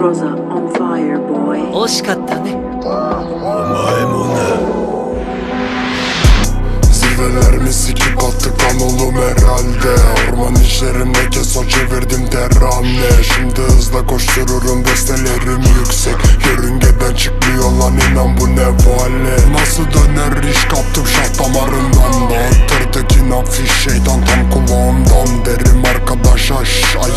Groza on fire, boy. 惜しかったねお前もな Zirvelerimi sikip attık lan oğlum herhalde Orman işlerinde keso çevirdim terane Şimdi hızla koştururum destelerim yüksek Yörüngeden çıkmıyor lan inan bu ne vale Nasıl döner iş kaptım şah damarından Dağıttırdık inan fiş şeytan tam kulağımdan Derim arkadaşa şş ayıktırmadan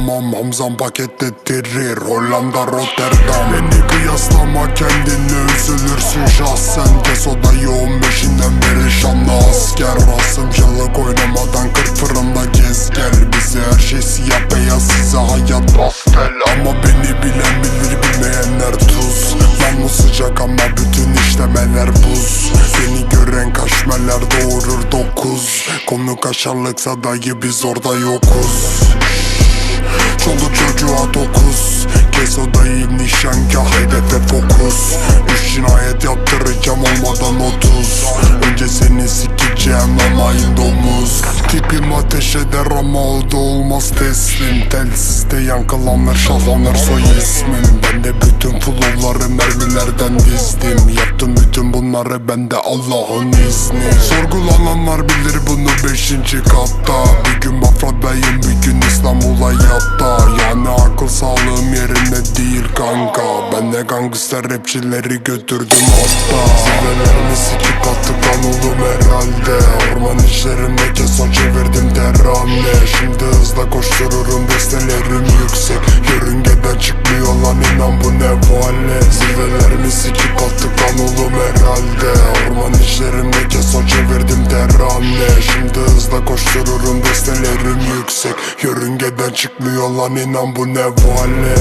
tamam Hamzam paketlettirir Hollanda Rotterdam. Beni kıyaslama kendini üzülürsün şahsen. Kesoda yoğun beşinden beri şanlı asker. Asım yıllık oynamadan kırk fırında gez. Gel Bize her şey siyah beyaz size hayat pastel. Ama beni bilen bilir bilmeyenler tuz. Lan sıcak ama bütün işlemeler buz. Beni gören kaşmeler doğurur dokuz. Konu kaşarlıksa dayı biz orada yokuz Çocuğa dokuz. Kes odayı nişangah hedefe fokus. Üç cinayet yaptıracağım olmadan otuz. Önce seni sikeceğim ama domuz. Tipim ateş eder ama o da olmaz teslim. Telsizde yankılanır şahlanır soy ismim. Ben de bütün flowları mermilerden dizdim. Yaptım bütün bunları ben de Allah'ın izni. Sorgulananlar bilir bunu beşinci katta. Bir gün Bafra beyim bir İstanbul'a yatta Yani akıl sağlığım yerinde değil kanka. Ben de gangster rapçileri götürdüm hatta. Zirvelerimi sikip attık lan oğlum herhalde. Orman işlerinde keso çevirdim terane Şimdi hızla koştururum destelerim yüksek. Yörüngeden çıkmıyor lan inan bu ne vale Zirvelerimi sikip attık lan oğlum herhalde destelerim yüksek. Yörüngeden çıkmıyor lan inan bu ne vale